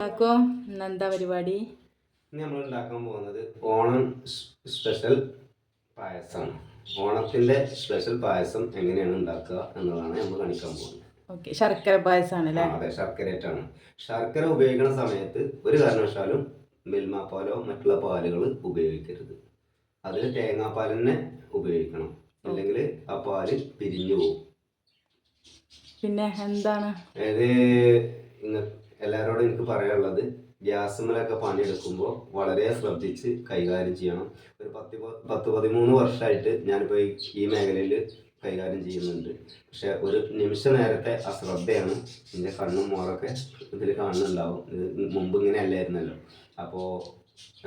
കാക്കോ ഇന്നെന്താ പരിപാടി? നമ്മൾ ഉണ്ടാക്കാൻ പോകുന്നത് ഓണം സ്പെഷ്യൽ പായസമാണ് ഓണത്തിന്റെ സ്പെഷ്യൽ പായസം എങ്ങനെയാണ് ഉണ്ടാക്കുക എന്നതാണ് നമ്മൾ കാണിക്കാൻ പോകുന്നത്. ഓക്കെ ശർക്കര പായസമാണ് അല്ലേ അതെ ശർക്കരയായിട്ടാണ്. ശർക്കര ഉപയോഗിക്കുന്ന സമയത്ത് ഒരു കാരണവശാലും മിൽമ പാലോ മറ്റുള്ള പാലുകൾ ഉപയോഗിക്കരുത്. അതിൽ തേങ്ങാപ്പാൽ തന്നെ ഉപയോഗിക്കണം. അല്ലെങ്കിൽ ആ പാൽ പിരിഞ്ഞു പോകും. പിന്നെ എന്താണ്? അതായത് ഇങ്ങ എല്ലാവരോടും എനിക്ക് പറയാനുള്ളത് ഗ്യാസുമലൊക്കെ പണിയെടുക്കുമ്പോൾ വളരെ ശ്രദ്ധിച്ച് കൈകാര്യം ചെയ്യണം. ഒരു പത്ത് പത്ത് പതിമൂന്ന് വർഷമായിട്ട് ഞാനിപ്പോൾ ഈ മേഖലയിൽ കൈകാര്യം ചെയ്യുന്നുണ്ട്. പക്ഷെ ഒരു നിമിഷ നേരത്തെ അശ്രദ്ധയാണ് എന്റെ കണ്ണും മോറൊക്കെ ഇതിൽ കാണുന്നുണ്ടാവും. ഇത് മുമ്പ് ഇങ്ങനെ അല്ലായിരുന്നല്ലോ. അപ്പോൾ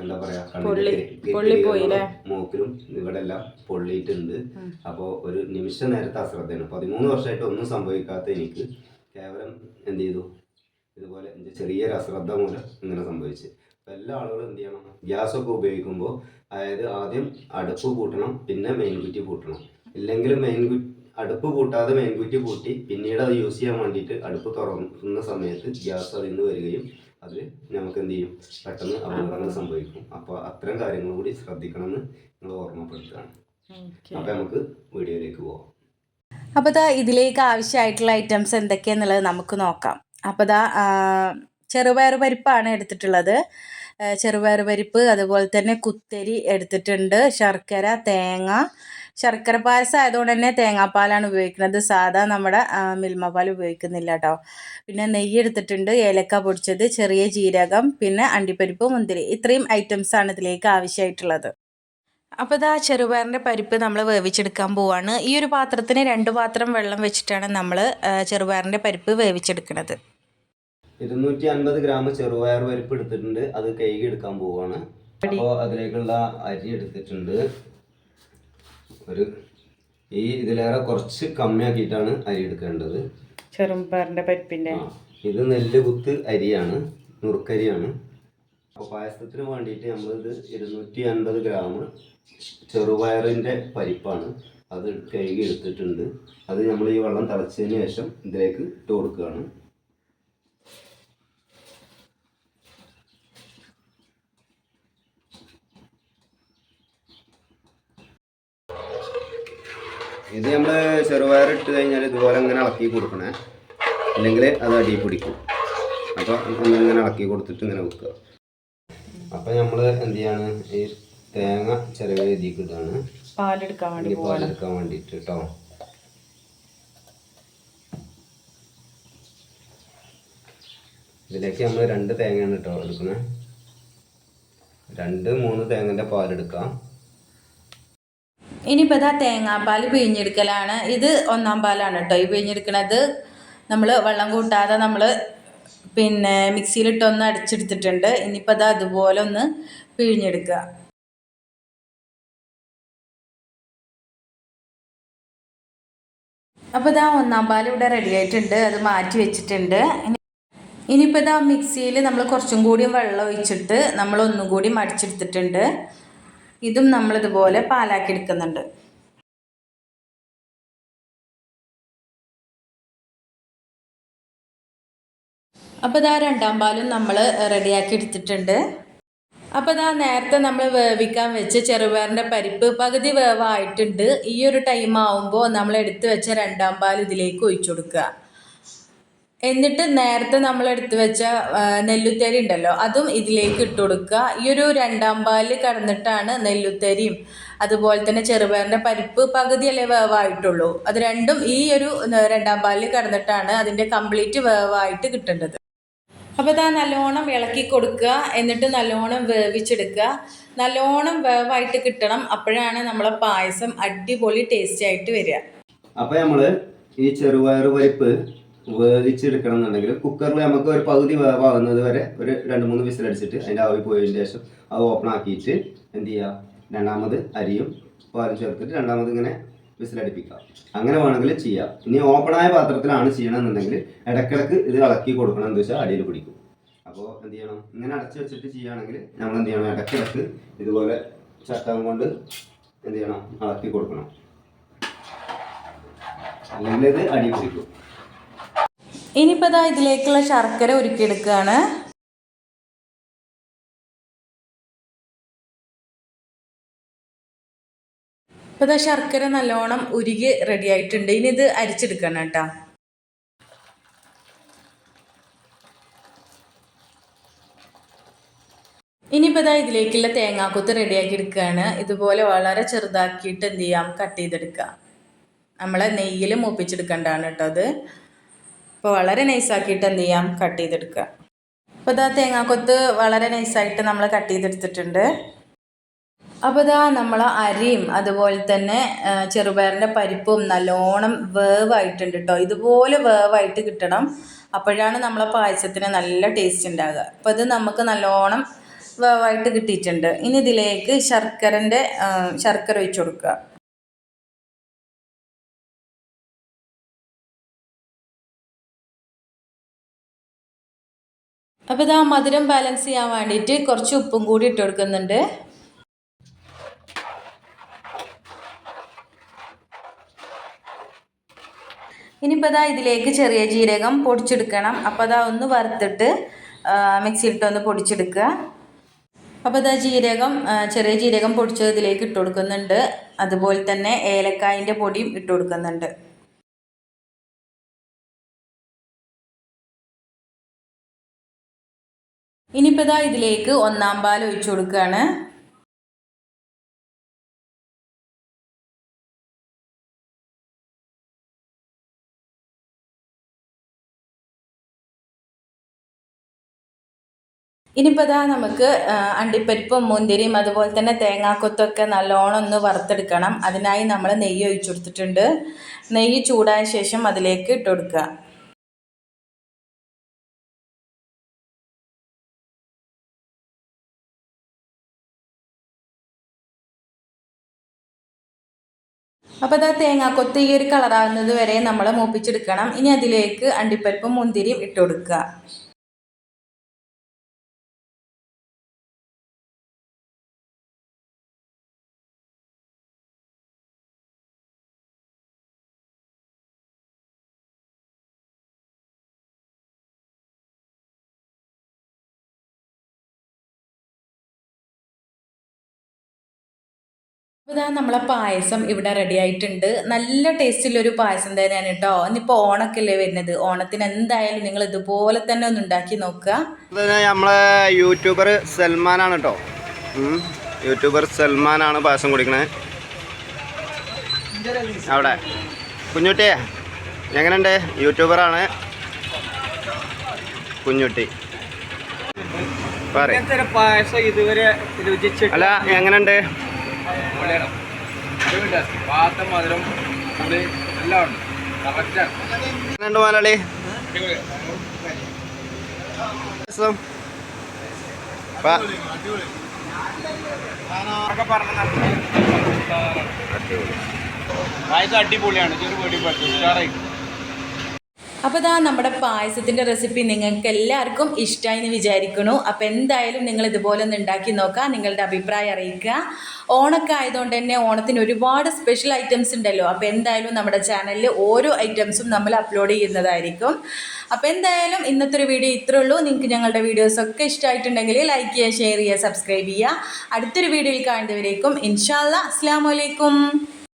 എന്താ പറയാ കണ്ണിന്റെ? മൂക്കിലും ഇവിടെ എല്ലാം പൊള്ളിയിട്ടുണ്ട്. അപ്പോൾ ഒരു നിമിഷ നേരത്തെ അശ്രദ്ധയാണ്. പതിമൂന്ന് വർഷമായിട്ട് ഒന്നും സംഭവിക്കാത്ത എനിക്ക് കേവലം എന്ത് ചെയ്തു? ഇതുപോലെ എന്റെ ചെറിയൊരു അശ്രദ്ധ മൂലം ഇങ്ങനെ സംഭവിച്ചു. അപ്പോൾ എല്ലാ ആളുകളും എന്ത് ചെയ്യണം? ഗ്യാസൊക്കെ ഉപയോഗിക്കുമ്പോൾ അതായത് ആദ്യം അടുപ്പ് കൂട്ടണം പിന്നെ മെയിൻ കുറ്റി പൂട്ടണം. ഇല്ലെങ്കിൽ മെയിൻ അടുപ്പ് കൂട്ടാതെ മെയിൻ കുറ്റി പൂട്ടി പിന്നീട് അത് യൂസ് ചെയ്യാൻ വേണ്ടിയിട്ട് അടുപ്പ് തുറക്കുന്ന സമയത്ത് ഗ്യാസ് അതിൽ നിന്ന് വരികയും അത് നമുക്ക് എന്ത് ചെയ്യും? പെട്ടെന്ന് അപകടങ്ങൾ സംഭവിക്കും. അപ്പോൾ അത്തരം കാര്യങ്ങൾ കൂടി ശ്രദ്ധിക്കണം എന്ന് നിങ്ങൾ ഓർമ്മപ്പെടുത്തുകയാണ് അപ്പോൾ നമുക്ക് വീഡിയോയിലേക്ക് പോവാം. അപ്പോൾ ഇതിലേക്ക് ആവശ്യമായിട്ടുള്ള ഐറ്റംസ് എന്തൊക്കെയാന്നുള്ളത് നമുക്ക് നോക്കാം. അപ്പോൾ ദാ ചെറുപയർ പരിപ്പാണ് എടുത്തിട്ടുള്ളത്. ചെറുപയർ പരിപ്പ് അതുപോലെ തന്നെ കുത്തരി എടുത്തിട്ടുണ്ട്. ശർക്കര തേങ്ങ. ശർക്കര പായസം ആയതുകൊണ്ട് തന്നെ തേങ്ങാപ്പാലാണ് ഉപയോഗിക്കുന്നത്. സാധാ നമ്മുടെ മിൽമ പാൽ ഉപയോഗിക്കുന്നില്ല കേട്ടോ. പിന്നെ നെയ്യ് എടുത്തിട്ടുണ്ട് ഏലക്ക പൊടിച്ചത് ചെറിയ ജീരകം പിന്നെ അണ്ടിപ്പരിപ്പ് മുന്തിരി. ഇത്രയും ഐറ്റംസാണ് ഇതിലേക്ക് ആവശ്യമായിട്ടുള്ളത്. അപ്പോൾ ഇതാ ചെറുപയറിന്റെ പരിപ്പ് നമ്മൾ വേവിച്ചെടുക്കാൻ പോവാണ്. ഈ ഒരു പാത്രത്തിന് രണ്ട് പാത്രം വെള്ളം വെച്ചിട്ടാണ് നമ്മൾ ചെറുപയറിന്റെ പരിപ്പ് വേവിച്ചെടുക്കുന്നത്. ഇരുന്നൂറ്റി അൻപത് ഗ്രാം ചെറുപയർ പരിപ്പ് എടുത്തിട്ടുണ്ട്. അത് കൈകി എടുക്കാൻ പോവാണ്. അപ്പോൾ അതിലേക്കുള്ള അരി എടുത്തിട്ടുണ്ട്. ഒരു ഈ ഇതിലേറെ കുറച്ച് കമ്മിയാക്കിയിട്ടാണ് അരി എടുക്കേണ്ടത്. ചെറുപയറിന്റെ പരിപ്പിന്റെ. ഇത് നെല്ല് കുത്ത് അരിയാണ്. നുറുക്കരിയാണ്. അപ്പോൾ പായസത്തിന് വേണ്ടിയിട്ട് നമ്മളിത് ഇരുന്നൂറ്റി അൻപത് ഗ്രാം ചെറുപയറിന്റെ പരിപ്പാണ്. അത് കഴുകി എടുത്തിട്ടുണ്ട്. അത് നമ്മൾ ഈ വെള്ളം തിളച്ചതിന് ശേഷം ഇതിലേക്ക് ഇട്ട് കൊടുക്കുകയാണ്. ഇത് നമ്മൾ ചെറുപയർ ഇട്ട് കഴിഞ്ഞാൽ ഇതുപോലെ ഇങ്ങനെ ഇളക്കി കൊടുക്കണേ. അല്ലെങ്കിൽ അത് അടി പിടിക്കും. അപ്പോൾ ഇങ്ങനെ ഇളക്കി കൊടുത്തിട്ട് ഇങ്ങനെ വെക്കുക. അപ്പോൾ നമ്മൾ എന്ത് ചെയ്യാണ്? ഈ തേങ്ങ ചെറിയ രീതിക്ക് ഇടുകയാണ് പാലെടുക്കാൻ വേണ്ടി പാലെടുക്കാൻ വേണ്ടിയിട്ട് കേട്ടോ ഇതിലേക്ക് നമ്മൾ രണ്ട് തേങ്ങയാണ് കേട്ടോ എടുക്കുന്നത് രണ്ട് മൂന്ന് തേങ്ങന്റെ പാലെടുക്കാം. ഇനിയിപ്പോൾ ഇതാ തേങ്ങാപ്പാൽ പിഴിഞ്ഞെടുക്കലാണ്. ഇത് ഒന്നാം പാലാണ് കേട്ടോ ഈ പിഴിഞ്ഞെടുക്കണത്. നമ്മൾ വെള്ളം കൂട്ടാതെ നമ്മൾ പിന്നെ മിക്സിയിലിട്ടൊന്ന് അടിച്ചെടുത്തിട്ടുണ്ട്. ഇനിയിപ്പോൾ ഇതാ അതുപോലെ ഒന്ന് പിഴിഞ്ഞെടുക്കുക. അപ്പോൾ ഇതാ ഒന്നാം പാൽ ഇവിടെ റെഡി ആയിട്ടുണ്ട്. അത് മാറ്റി വെച്ചിട്ടുണ്ട്. ഇനി ഇനിയിപ്പോൾ ഇതാ മിക്സിയിൽ നമ്മൾ കുറച്ചും കൂടി വെള്ളം ഒഴിച്ചിട്ട് നമ്മൾ ഒന്നും കൂടി മടിച്ചെടുത്തിട്ടുണ്ട്. ഇതും നമ്മളിതുപോലെ പാലാക്കി എടുക്കുന്നുണ്ട്. അപ്പോൾ ഇതാ രണ്ടാം പാലും നമ്മൾ റെഡിയാക്കി എടുത്തിട്ടുണ്ട്. അപ്പോൾ ഇതാ നേരത്തെ നമ്മൾ വേവിക്കാൻ വെച്ച് ചെറുപയറിന്റെ പരിപ്പ് പകുതി വേവായിട്ടുണ്ട്. ഈ ഒരു ടൈം ആവുമ്പോൾ നമ്മൾ എടുത്തു വെച്ച രണ്ടാം പാൽ ഇതിലേക്ക് ഒഴിച്ചു കൊടുക്കുക. എന്നിട്ട് നേരത്തെ നമ്മൾ എടുത്തു വെച്ച നെല്ലുത്തരി ഉണ്ടല്ലോ അതും ഇതിലേക്ക് ഇട്ട് കൊടുക്കുക. ഈ ഒരു രണ്ടാം പാൽ കടന്നിട്ടാണ് നെല്ലുത്തേരിയും അതുപോലെ തന്നെ ചെറുപയറിന്റെ പരിപ്പ് പകുതിയല്ലേ വേവായിട്ടുള്ളൂ. അത് രണ്ടും ഈ ഒരു രണ്ടാം പാലിൽ കടന്നിട്ടാണ് അതിന്റെ കംപ്ലീറ്റ് വേവായിട്ട് കിട്ടേണ്ടത്. അപ്പോൾ ഇതാ നല്ലോണം ഇളക്കി കൊടുക്കുക എന്നിട്ട് നല്ലോണം വേവിച്ചെടുക്കുക. നല്ലോണം വേവായിട്ട് കിട്ടണം അപ്പോഴാണ് നമ്മളെ പായസം അടിപൊളി ടേസ്റ്റി ആയിട്ട് വരിക. അപ്പോൾ നമ്മൾ ഈ ചെറുപയർ പരിപ്പ് വേവിച്ചെടുക്കണം എന്നുണ്ടെങ്കിൽ കുക്കറിൽ നമുക്ക് ഒരു പകുതി വേവാകുന്നത് വരെ ഒരു രണ്ട് മൂന്ന് വിസിലടിച്ചിട്ട് അതിന്റെ ആവി പോയതിന് ശേഷം അത് ഓപ്പൺ ആക്കിയിട്ട് എന്ത് ചെയ്യുക രണ്ടാമത് അരിയും പാലും ചേർത്തിട്ട് രണ്ടാമത് ഇങ്ങനെ വിസിലടിപ്പിക്കാം അങ്ങനെ വേണമെങ്കിൽ ചെയ്യാം. ഇനി ഓപ്പണായ പാത്രത്തിലാണ് ചെയ്യണമെന്നുണ്ടെങ്കിൽ ഇടക്കിടക്ക് ഇത് ഇളക്കി കൊടുക്കണം എന്ന് വെച്ചാൽ അടിയിൽ പിടിക്കും. അപ്പോൾ എന്ത് ചെയ്യണം? ഇങ്ങനെ അടച്ചു വെച്ചിട്ട് ചെയ്യുകയാണെങ്കിൽ നമ്മൾ എന്ത് ചെയ്യണം? ഇടക്കിടക്ക് ഇതുപോലെ ചട്ടം കൊണ്ട് എന്ത് ചെയ്യണം? ഇളക്കി കൊടുക്കണം. അല്ലെങ്കിൽ ഇത് അടി പിടിക്കും. ഇനിയിപ്പോൾ ഇതാ ഇതിലേക്കുള്ള ശർക്കര ഉരുക്കിയെടുക്കുകയാണ്. ഇപ്പോൾ ഇതാ ശർക്കര നല്ലോണം ഉരുകി റെഡി ആയിട്ടുണ്ട്. ഇനി ഇത് അരിച്ചെടുക്കണം കേട്ടോ. ഇനിയിപ്പോൾ ഇതാ ഇതിലേക്കുള്ള തേങ്ങാക്കൊത്ത് റെഡിയാക്കി എടുക്കുകയാണ്. ഇതുപോലെ വളരെ ചെറുതാക്കിയിട്ട് എന്ത് ചെയ്യാം? കട്ട് ചെയ്തെടുക്കുക. നമ്മളെ നെയ്യിൽ മൂപ്പിച്ചെടുക്കേണ്ടതാണ് കേട്ടോ അത്. അപ്പോൾ വളരെ നൈസാക്കിയിട്ട് എന്ത് ചെയ്യാം? കട്ട് ചെയ്തെടുക്കുക അപ്പോൾ ഇതാ തേങ്ങാക്കൊത്ത് വളരെ നൈസായിട്ട് നമ്മൾ കട്ട് ചെയ്തെടുത്തിട്ടുണ്ട്. അപ്പോൾ ഇതാ നമ്മൾ അരിയും അതുപോലെ തന്നെ ചെറുപയറിന്റെ പരിപ്പും നല്ലോണം വേവായിട്ടുണ്ട് കേട്ടോ ഇതുപോലെ വേവായിട്ട് കിട്ടണം. അപ്പോഴാണ് നമ്മളെ പായസത്തിന് നല്ല ടേസ്റ്റ് ഉണ്ടാകുക അപ്പോൾ ഇത് നമുക്ക് നല്ലോണം വേവായിട്ട് കിട്ടിയിട്ടുണ്ട്. ഇനി ഇതിലേക്ക് ശർക്കരന്റെ ശർക്കര ഒഴിച്ചു കൊടുക്കുക അപ്പോൾ ഇതാ മധുരം ബാലൻസ് ചെയ്യാൻ വേണ്ടിയിട്ട് കുറച്ച് ഉപ്പും കൂടി ഇട്ട് കൊടുക്കുന്നുണ്ട്. ഇനിയിപ്പോൾ അതാ ഇതിലേക്ക് ചെറിയ ജീരകം പൊടിച്ചെടുക്കണം. അപ്പോൾ അതാ ഒന്ന് വറുത്തിട്ട് മിക്സിയിലിട്ടൊന്ന് പൊടിച്ചെടുക്കുക. അപ്പോൾ അതാ ജീരകം ചെറിയ ജീരകം പൊടിച്ചത് ഇതിലേക്ക് ഇട്ട് കൊടുക്കുന്നുണ്ട്. അതുപോലെ തന്നെ ഏലക്കായിന്റെ പൊടിയും ഇട്ട് കൊടുക്കുന്നുണ്ട്. ഇനിയിപ്പോൾ ഇതാ ഇതിലേക്ക് ഒന്നാം പാൽ ഒഴിച്ചു കൊടുക്കുകയാണ്. ഇനിയിപ്പോൾ ഇതാ നമുക്ക് അണ്ടിപ്പരിപ്പും മുന്തിരിയും അതുപോലെ തന്നെ തേങ്ങാക്കൊത്തൊക്കെ നല്ലോണം ഒന്ന് വറുത്തെടുക്കണം. അതിനായി നമ്മൾ നെയ്യ് ഒഴിച്ചു കൊടുത്തിട്ടുണ്ട്. നെയ്യ് ചൂടായ ശേഷം അതിലേക്ക് ഇട്ട് കൊടുക്കുക. അപ്പോൾ ആ തേങ്ങാക്കൊത്ത് ഈ ഒരു കളറാകുന്നത് വരെ നമ്മൾ മൂപ്പിച്ചെടുക്കണം. ഇനി അതിലേക്ക് അണ്ടിപ്പരിപ്പും മുന്തിരിയും ഇട്ട് കൊടുക്കുക. അപ്പോൾ ഇതാ നമ്മളെ പായസം ഇവിടെ റെഡി ആയിട്ടുണ്ട്. നല്ല ടേസ്റ്റിലൊരു പായസം തന്നെയാണ് കേട്ടോ. ഇന്നിപ്പോൾ ഓണൊക്കെ അല്ലേ വരുന്നത്. ഓണത്തിന് എന്തായാലും നിങ്ങൾ ഇതുപോലെ തന്നെ ഒന്ന് ഉണ്ടാക്കി നോക്കുക. നമ്മളെ യൂട്യൂബർ സൽമാനാണ് കേട്ടോ. യൂട്യൂബർ യൂട്യൂബർ ആണ് പായസം കുടിക്കണേ. അവിടെ. കുഞ്ഞുട്ടിയെ എങ്ങനെയുണ്ട്? യൂട്യൂബറാണ് കുഞ്ഞുട്ടി. പറ അല്ല ഇതുവരെ പാത്ത മധുരം പുളി എല്ലാം ഉണ്ട്. കറക്റ്റാണ് മലയാളി? അടിപൊളിയാണ്. ചെറു പൊടി പറ്റും. അപ്പോൾ ഇതാ നമ്മുടെ പായസത്തിന്റെ റെസിപ്പി നിങ്ങൾക്ക് എല്ലാവർക്കും ഇഷ്ടമായി എന്ന് വിചാരിക്കണു അപ്പോൾ എന്തായാലും നിങ്ങൾ ഇതുപോലെ ഒന്ന് ഉണ്ടാക്കി നോക്കുക നിങ്ങളുടെ അഭിപ്രായം അറിയിക്കുക ഓണൊക്കെ ആയതുകൊണ്ട് തന്നെ ഓണത്തിന് ഒരുപാട് സ്പെഷ്യൽ ഐറ്റംസ് ഉണ്ടല്ലോ. അപ്പോൾ എന്തായാലും നമ്മുടെ ചാനലിൽ ഓരോ ഐറ്റംസും നമ്മൾ അപ്ലോഡ് ചെയ്യുന്നതായിരിക്കും. അപ്പോൾ എന്തായാലും ഇന്നത്തെ ഒരു വീഡിയോ ഇത്രേ ഉള്ളൂ. നിങ്ങൾക്ക് ഞങ്ങളുടെ വീഡിയോസൊക്കെ ഇഷ്ടമായിട്ടുണ്ടെങ്കിൽ ലൈക്ക് ചെയ്യുക ഷെയർ ചെയ്യുക സബ്സ്ക്രൈബ് ചെയ്യുക. അടുത്തൊരു വീഡിയോയിൽ കാണുന്നവരേക്കും ഇൻഷാല്ല അസ്സാം വലൈക്കും